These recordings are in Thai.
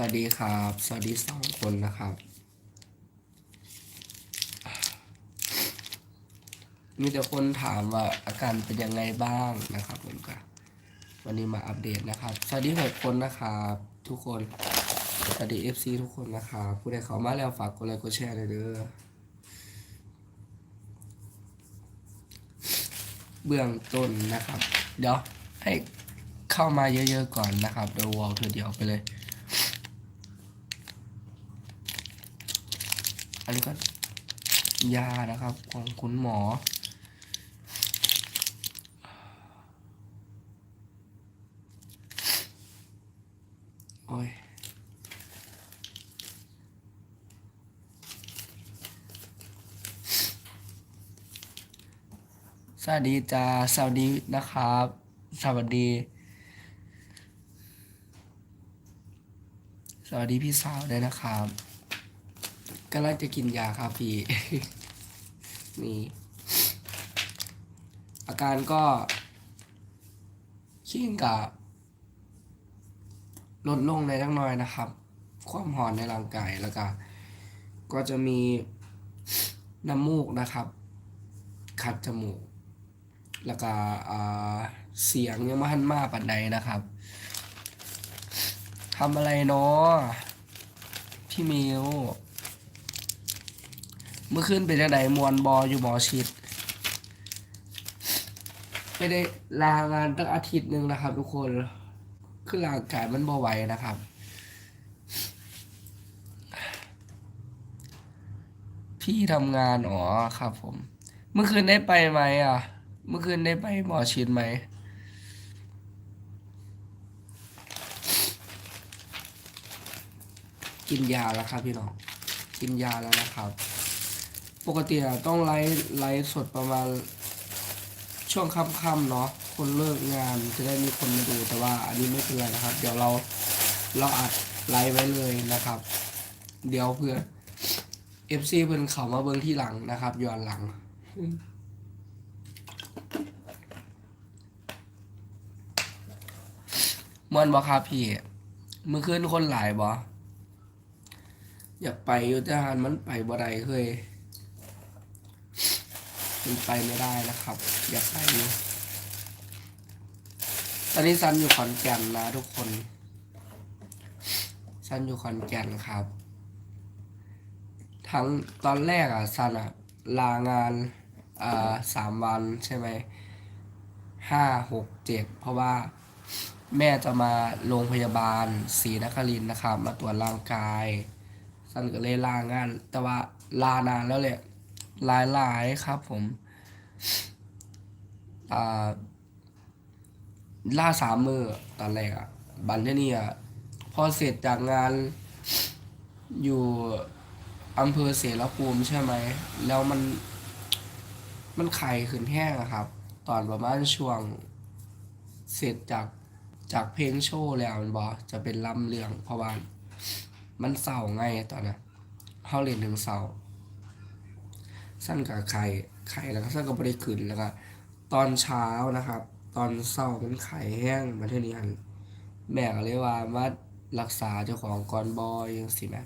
วัสดีครับ สวัสดีสองคนนะครับ มีแต่คนถามว่าอาการเป็นยังไงบ้างนะครับผมก็วันนี้มาอัปเดตนะครับ สวัสดีหกคนนะครับทุกคน สวัสดี FC ทุกคนนะครับผู้ใดเขามาแล้วฝากกดไลค์กดแชร์หน่อยเด้อ เบื้องต้นนะครับ เดี๋ยวให้เข้ามาเยอะๆก่อนนะครับเดี๋ยววอลเธอเดียวไปเลย อันนี้ก็ยานะครับของคุณหมอ โอ้ยสวัสดีจ้าสวัสดีนะครับ สวัสดี สวัสดีพี่สาวด้วยนะครับ กำลังจะกินยาครับพี่นี่อาการก็ขิ้งกับลดลงในจักหน้อยนะครับ ความหอนในร่างกายแล้วก็ก็จะมีน้ำมูกนะครับ คัดจมูก แล้วก็เสียงยังไม่ทันมาปันใดนะครับทำอะไรเนาะพี่มิว เมื่อคืนเป็นจังไดมวนบออยู่หมอชิดไม่ได้ลางานตั้งอาทิตย์หนึ่งนะครับ ทุกคนคือร่างกายมันบ่ไหวนะครับ พี่ทำงานอ๋อครับผม เมื่อคืนได้ไปไหมอะ เมื่อคืนได้ไปหมอชิดไหมกินยาแล้วครับพี่น้อง กินยาแล้วนะครับ ปกติอะต้องไลฟ์ไลฟ์สดประมาณช่วงค่ำๆเนาะคนเลิกงานจะได้มีคนมาดูแต่ว่าอันนี้ไม่เป็นไรนะครับ เดี๋ยวเราเราอัดไลฟ์ไว้เลยนะครับ เดี๋ยวเพื่อ FC เพิ่นเขามาเบิ่งที่หลังนะครับย้อนหลังมวนบ่ครับพี่เมื่อคืนคนหลายบ่อยากไปอยู่แต่หันมันไปบ่ได้เคย มันไปไม่ได้นะครับ อยากไปตอนนี้ซันอยู่ขอนแก่นนะทุกคนซันอยู่ขอนแก่นครับ ทั้งตอนแรกอะซันอะลางานอ่าสามวันใช่ไหมห้าหกเจ็ดเพราะว่าแม่จะมาโรงพยาบาลศรีนครินนะครับ มาตรวจร่างกายสันก็เลยลางาน แต่ว่าลานานแล้วแหละ หลายหลายๆครับผมล่าสามมือตอนแรกอะบันที่นี่อะพอเสร็จจากงานอยู่อำเภอเสรภูมิใช่ไหม แล้วมัน มันไข่ขึ้นแห้งอะครับ ตอนประมาณช่วง เสร็จจากจากเพลงโชว์แล้วมันบอจะเป็นลำเรื่องเพราะว่ามันเศร้าไงตอนนั้นเขาเล่นถึงเศร้า สั้นกับไข่ไข่แล้วก็สั้นก็บบริขึ้นแล้วก็ตอนเช้านะครับ ตอนเศร้ามันไข่แห้งมาเท่านี้อันแม่ก็เลยว่ามารักษาเจ้าของก่อนบอยยังสิแม่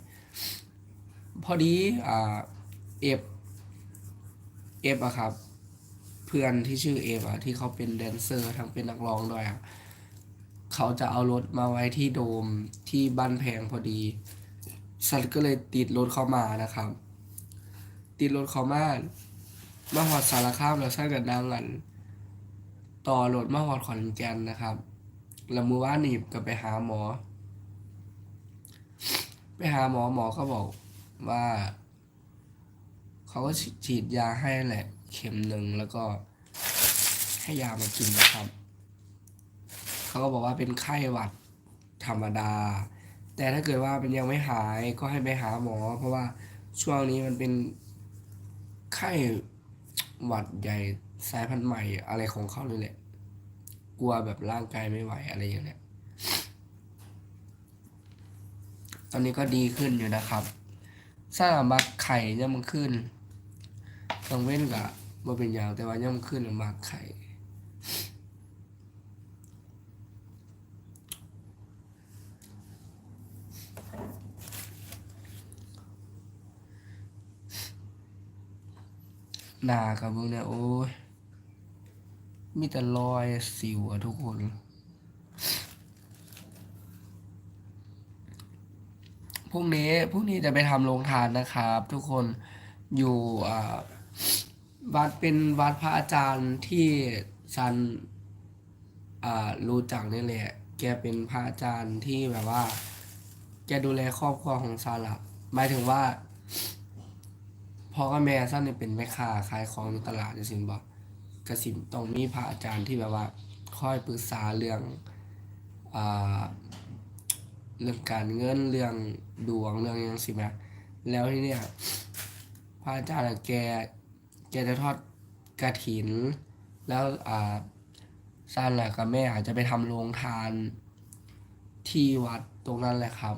พอดีอ่าเอฟเอฟอะครับ เพื่อนที่ชื่อเอฟอะที่เขาเป็นแดนเซอร์ทั้งเป็นนักร้องด้วยอะเขาจะเอารถมาไว้ที่โดมที่บ้านแพงพอดีสันก็เลยติดรถเข้ามานะครับ ติดรถเขามามาหอดสารคามแล้วใช่กับนางกันต่อรถมาหอดขอนแก่นนะครับแล้วมือว่าหนีบก็ไปหาหมอ ไปหาหมอหมอก็บอกว่า เขาก็ฉีดยาให้แหละ เข็มหนึ่งแล้วก็ให้ยามากินนะครับ เขาก็บอกว่าเป็นไข้หวัดธรรมดา แต่ถ้าเกิดว่ามันยังไม่หายก็ให้ไปหาหมอ เพราะว่าช่วงนี้มันเป็น ไข้หวัดใหญ่สายพันธุ์ใหม่อะไรของเขาเลยแหละ กลัวแบบร่างกายไม่ไหวอะไรอย่างเนี้ย ตอนนี้ก็ดีขึ้นอยู่นะครับสร้างมักไข่ย่ำมันขึ้นต้องเว้นกะว่าเป็นอย่างแต่ว่าย่ำมันขึ้นมักไข่ หนากับมึงเนี่ยโอ้ยมีแต่รอยสิวอะทุกคน พรุ่งนี้พรุ่งนี้จะไปทำโรงทานนะครับ ทุกคนอยู่อ่าวัดเป็นวัดพระอาจารย์ที่ซันอ่ารู้จักนี่แหละ แกเป็นพระอาจารย์ที่แบบว่า แกดูแลครอบครัวของซันละหมายถึงว่า พ่อกับแม่ซันเนี่ยเป็นแม่ค้าขายของอยู่ตลาดจะสินบอกกสินต้องมีพระอาจารย์ที่แบบว่าคอยปรึกษาเรื่องอ่าเรื่องการเงินเรื่องดวงเรื่องหยังสิแม่แล้วที่เนี่ยพระอาจารย์แกแกจะทอดกระถิน แล้วอ่าซันแหละกับแม่อาจจะไปทำโรงทานที่วัดตรงนั้นแหละครับ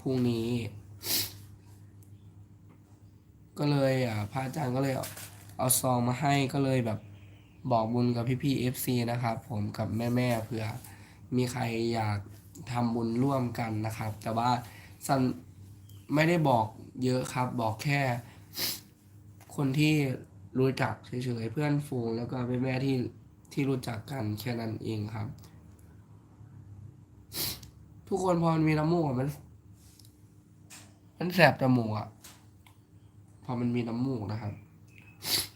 พรุ่งนี้ ก็เลยอ่าพระอาจารย์ก็เลยเอาซองมาให้ก็เลยแบบบอกบุญกับพี่พี่เอฟซีนะครับผมกับแม่ๆเผื่อมีใครอยากทำบุญร่วมกันนะครับ แต่ว่าซันไม่ได้บอกเยอะครับบอกแค่ คนที่รู้จักเฉยๆเพื่อนฝูงแล้วก็แม่ๆที่ที่รู้จักกันแค่นั้นเองครับ ทุกคนพอมันมีน้ำมูกมันมันแสบจมูกอะ พอมันมีน้ำมูกนะครับ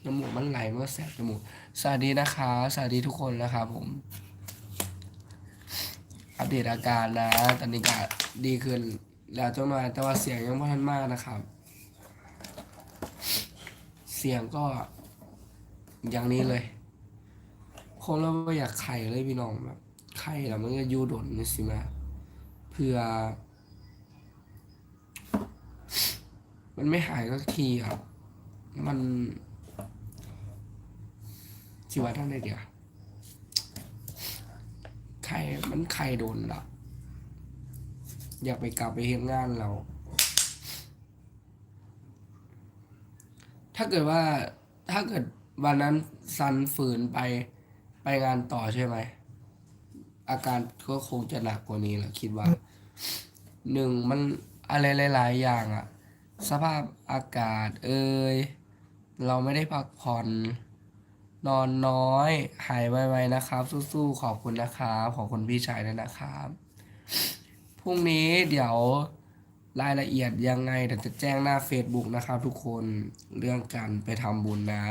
น้ำมูกมันไหลมันก็แสบจมูก สวัสดีนะคะ สวัสดีทุกคนนะครับผม อัปเดตอาการนะ ตอนนี้ก็ดีขึ้นแล้วจังหน่อยแต่ว่าเสียงยังไม่ทันมากนะครับ เสียงก็อย่างนี้เลยคงเราไม่อยากไข่เลยพี่น้องแบบไข่แล้วมันก็ยูดนนี่สิมาเพื่อ มันไม่หายสักทีครับ มันชีวิตทั้งใดเดียวไข่มันไข่โดนละอยากไปกลับไปเห็นงานเรา ถ้าเกิดว่าถ้าเกิดวันนั้นซันฝืนไปไปงานต่อใช่ไหม อาการก็คงจะหนักกว่านี้แหละคิดว่าหนึ่งมันอะไรหลาย ๆ อย่างอะ สภาพอากาศเอ่ยเราไม่ได้พักผ่อน นอนน้อย หายไวๆนะครับ สู้ๆขอบคุณนะครับขอบคุณพี่ชายด้วยนะครับ พรุ่งนี้เดี๋ยวรายละเอียดยังไงเดี๋ยวจะแจ้งหน้า Facebook นะครับทุกคนเรื่องการไปทำบุญนะ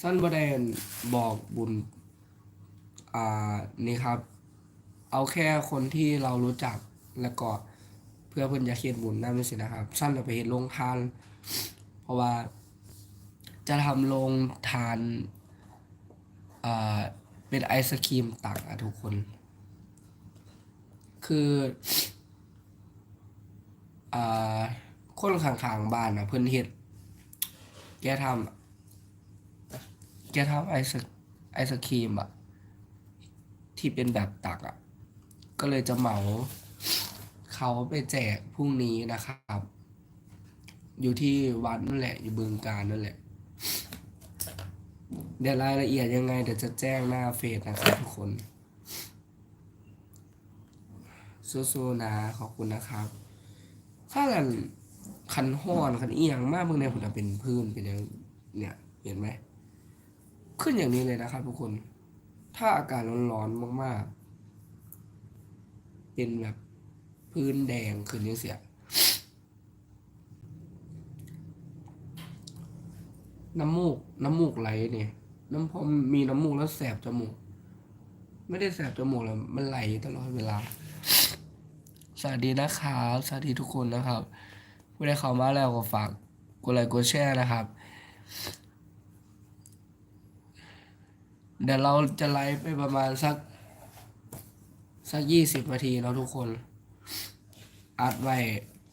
สั้นประเด็นบอกบุญ อ่า นี่ครับ เอาแค่คนที่เรารู้จักแล้วก็ เพื่อเพื่อนจะเขียนบุญนั่นไม่สินะครับสั้นจะไปเห็นโรงทาน เพราะว่าจะทำโรงทานอ่าเป็นไอศครีมตักอะทุกคน คืออ่าคนข้างๆบ้านอะเพื่อนเฮ็ดแกทำแกทำไอศไอศครีมอะที่เป็นแบบตักอะก็เลยจะเหมา เขาไปแจกพรุ่งนี้นะครับ อยู่ที่วัดนั่นแหละ อยู่บึงการนั่นแหละ เดี๋ยวรายละเอียดยังไงเดี๋ยวจะแจ้งหน้าเฟซนะครับทุกคนสู้ๆนะขอบคุณนะครับ ถ้ากันคันห้อนคันเอียงมากเมื่อในผมจะเป็นพื้นเป็นอย่างเนี่ยเห็นไหมขึ้นอย่างนี้เลยนะครับทุกคน ถ้าอากาศร้อนๆมากๆ เป็นแบบ พื้นแดงขึ้นยังเสียน้ำมูก น้ำมูกไหลเนี่ย น้ำพอมีน้ำมูกแล้วแสบจมูก ไม่ได้แสบจมูกแล้วมันไหลตลอดเวลา สวัสดีนะครับสวัสดีทุกคนนะครับผู้ใดเข้ามาแล้วก็ฝากกดไลค์กดแชร์นะครับ เดี๋ยวเราจะไลฟ์ไปประมาณสัก สักยี่สิบนาทีเนาะทุกคน อัดไว้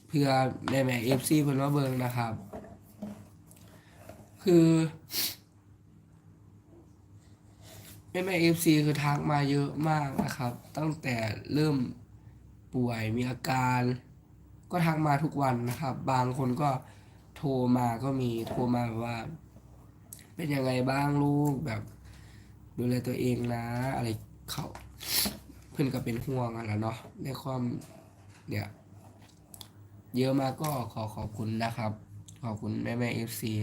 เพื่อแม่แม่เอฟซีเพิ่นมาเบิ่งนะครับ คือแม่แม่เอฟซีคือทักมาเยอะมากนะครับ ตั้งแต่เริ่มป่วยมีอาการ ก็ทักมาทุกวันนะครับ บางคนก็โทรมาก็มีโทรมาแบบว่า เป็นยังไงบ้างลูกแบบ ดูแลตัวเองนะ อะไรเขาเพื่อนก็เป็นห่วงอะแหละเนาะในความเนี่ย เยอะมากก็ขอขอบคุณนะครับ ขอบคุณแม่แม่เอฟซี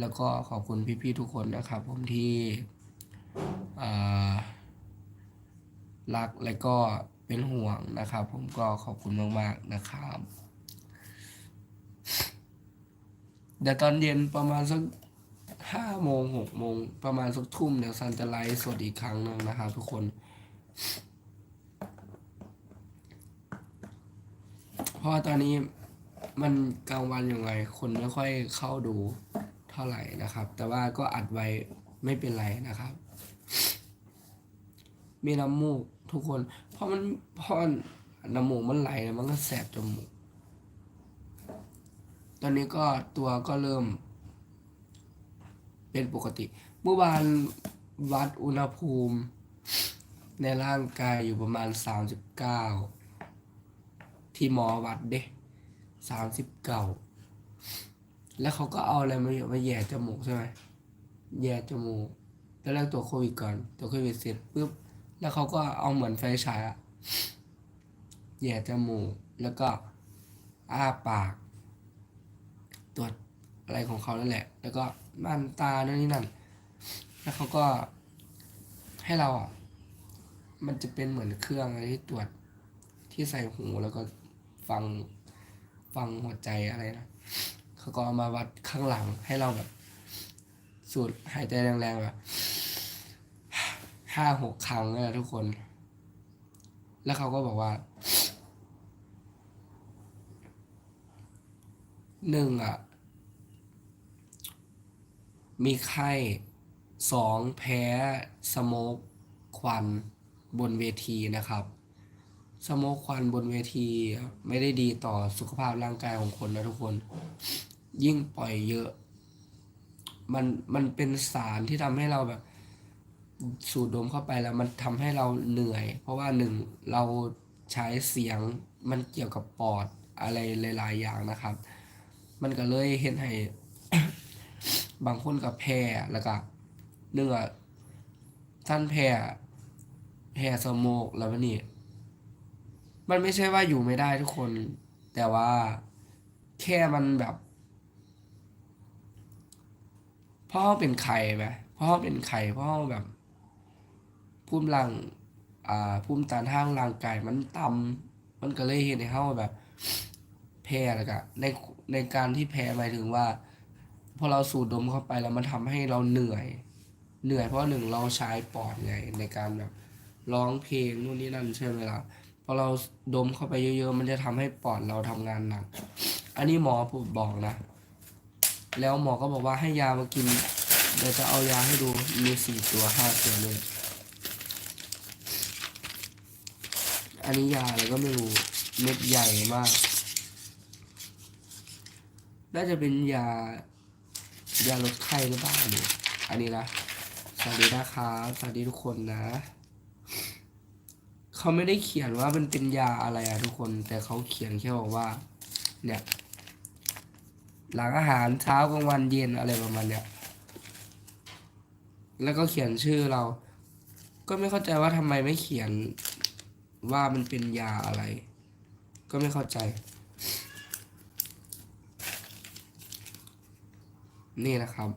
แล้วก็ขอบคุณพี่ๆทุกคนนะครับ ผมที่รักและก็เป็นห่วงนะครับ ผมก็ขอบคุณมากๆนะครับเดี๋ยวตอนเย็นประมาณสักห้าโมงหกโมงประมาณสักทุ่มเดี๋ยวซันจะไลฟ์สดอีกครั้งหนึ่งนะครับทุกคน เพราะตอนนี้มันกลางวันอยู่ไง คนไม่ค่อยเข้าดูเท่าไหร่นะครับ แต่ว่าก็อัดไว้ไม่เป็นไรนะครับ มีน้ำมูกทุกคนเพราะมันพราะน้ำมูกมันไหลมันก็แสบจมูกตอนนี้ก็ตัวก็เริ่ม เป็นปกติเมื่อวานวัดอุณหภูมิ ในร่างกายอยู่ประมาณ 39 ที่หมอวัดเด้39แล้วเขาก็เอาอะไรมามาแย่จมูกใช่ไหมแย่จมูกแล้วแรกตัวโควิดก่อน ตัวโควิดเสร็จปุ๊บ แล้วเขาก็เอาเหมือนไฟฉายอะแย่จมูก แล้วก็อ้าปาก ตรวจอะไรของเขานั่นแหละ แล้วก็ม่านตาโน่นนี่นั่น แล้วเขาก็ให้เรา มันจะเป็นเหมือนเครื่องอะไรที่ตรวจที่ใส่หูแล้วก็ ฟังฟังหัวใจอะไรนะเขาก็เอามาวัดข้างหลังให้เราแบบ สูดหายใจแรงๆแบบห้าหกครั้งเลยนะทุกคน แล้วเขาก็บอกว่าหนึ่งอะ มีไข้สองแพ้สโมกควันบนเวทีนะครับ สโมกควันบนเวทีไม่ได้ดีต่อสุขภาพร่างกายของคนนะทุกคน ยิ่งปล่อยเยอะ มันมันเป็นสารที่ทำให้เราแบบ สูดดมเข้าไปแล้ว มันทำให้เราเหนื่อย เพราะว่าหนึ่งเราใช้เสียงมันเกี่ยวกับปอดอะไรหลาย ๆ อย่างนะครับ มันก็เลยเห็นให้ บางคนกับแพ้แล้วก็เนื่องอะท่านแพ้แพ้สโมกแล้วมันนี่ มันไม่ใช่ว่าอยู่ไม่ได้ทุกคน แต่ว่าแค่มันแบบพราะเป็นไข่ไหมพราะเป็นไข่พราะเขาแบบภูมิร่างอ่าภูมิต้านทานร่างกายมันต่ำมันก็เลยเห็นให้เขาแบบแพ้แล้วก็ในในการที่แพ้หมายถึงว่าพอเราสูดดมเข้าไปแล้วมันทำให้เราเหนื่อย เหนื่อยเพราะหนึ่งเราใช้ปอดไงในการแบบร้องเพลงนู่นนี่นั่นใช่ไหมล่ะ อเราดมเข้าไปเยอะๆ มันจะทำให้ปอดเราทำงานหนัก อันนี้หมอพูดบอกนะ แล้วหมอก็บอกว่าให้ยามากิน เดี๋ยวจะเอายาให้ดู มีสี่ตัวห้าตัวเลย อันนี้ยาอะไรก็ไม่รู้ เม็ดใหญ่มาก น่าจะเป็นยา ยาลดไข้หรือเปล่าเนี่ยอันนี้นะ สวัสดีนะครับ สวัสดีทุกคนนะ เขาไม่ได้เขียนว่ามันเป็นยาอะไรอะทุกคน แต่เขาเขียนแค่บอกว่า เนี่ย หลังอาหารเช้ากลางวันเย็นอะไรประมาณเนี้ยแล้วก็เขียนชื่อเรา ก็ไม่เข้าใจว่าทำไมไม่เขียนว่ามันเป็นยาอะไร ก็ไม่เข้าใจ นี่นะครับ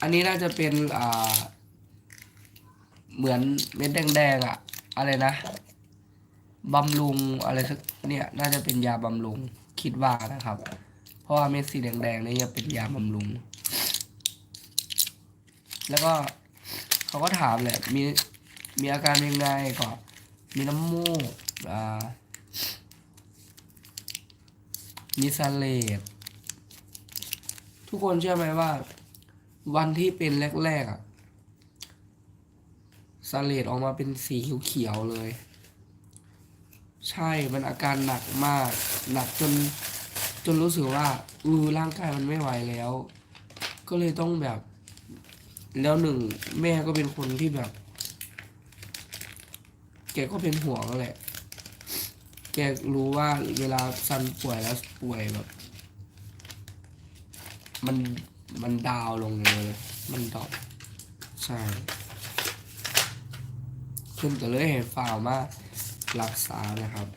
อันนี้น่าจะเป็นอ่าเหมือนเม็ดแดงๆอะ อะไรนะบำรุงอะไรสักเนี่ยน่าจะเป็นยาบำรุงคิดว่านะครับ เพราะว่าเม็ดสีแดงๆนี่จะเป็นยาบำรุง แล้วก็เขาก็ถามแหละมีมีอาการยังไงก็มีน้ำมูกอ่ามีสเลดทุกคนเชื่อไหมว่า วันที่เป็นแรกๆอะ สเลดออกมาเป็นสีเขียวๆเลย ใช่มันอาการหนักมาก หนักจนจนรู้สึกว่าอือร่างกายมันไม่ไหวแล้ว ก็เลยต้องแบบ แล้วหนึ่งแม่ก็เป็นคนที่แบบ แกก็เป็นห่วงแหละ แกรู้ว่าเวลาซันป่วยแล้วป่วยแบบ มันมันดาวลงเลย มันดรอปใช่ ขึ้นก็เลยเห็นฝ่าวมารักษานะครับ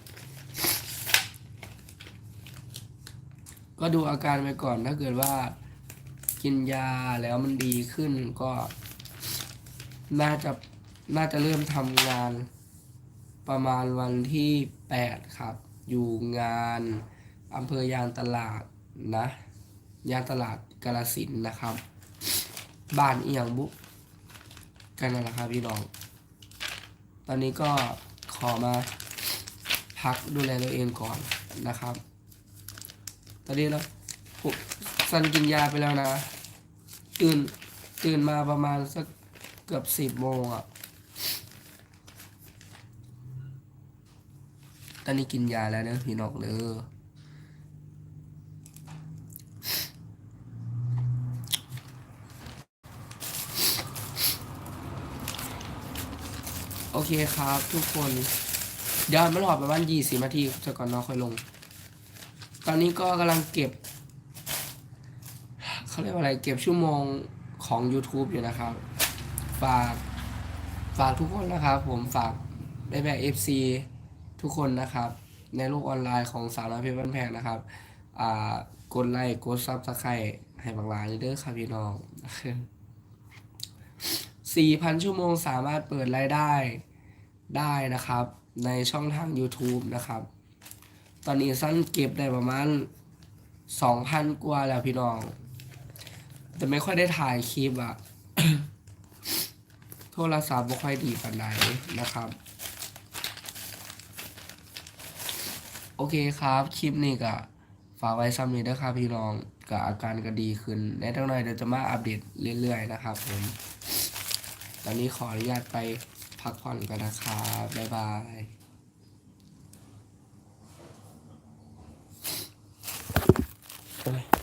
ก็ดูอาการไปก่อนถ้าเกิดว่ากินยาแล้วมันดีขึ้นก็ น่าจะน่าจะเริ่มทำงานประมาณวันที่ 8 ครับ อยู่งานอำเภอยางตลาดนะ ยางตลาดกาลสินนะครับ บ้านเอียงบุกันนั่นแหละครับพี่น้อง ตอนนี้ก็ขอมาพักดูแลตัวเองก่อนนะครับ ตอนนี้เราสันกินยาไปแล้วนะตื่นตื่นมาประมาณสักเกือบสิบโมงอะ่ะ ตอนนี้กินยาแล้วเนะพี่นอกเลย เคครับทุกคน เดี๋ยวมันหอประมาณยี่สิบนาทีจะก่อนน้องค่อยลง ตอนนี้ก็กำลังเก็บเขาเรียกว่าอะไรเก็บชั่วโมงของ YouTube อยู่นะครับ ฝากฝากทุกคนนะครับ ผมฝากได้แบบ FC ทุกคนนะครับ ในโลกออนไลน์ของสาวน้อยเพชรบ้านแพงนะครับอ่ากดไลค์กดซับสไครต์ให้บางรายเด้อครับพี่น้อง4,000 ชั่วโมงสามารถเปิดรายได้ ได้นะครับในช่องทาง YouTube นะครับ ตอนนี้สั้นเก็บได้ประมาณ 2,000 กว่าแล้วพี่น้อง แต่ไม่ค่อยได้ถ่ายคลิปอะโทรศัพท์ไม่ค่อยดีปานใดนะครับ โอเคครับ คลิปนี้ก็ฝากไว้ซ้ำนี้ด้วยครับพี่น้องกับอาการก็ดีขึ้นในทั้งหน่อยเดี๋ยวจะมาอัปเดตเรื่อยๆนะครับผม ตอนนี้ขออนุญาตไป พักผ่อนกันนะครับ บ๊ายบายโอ้ย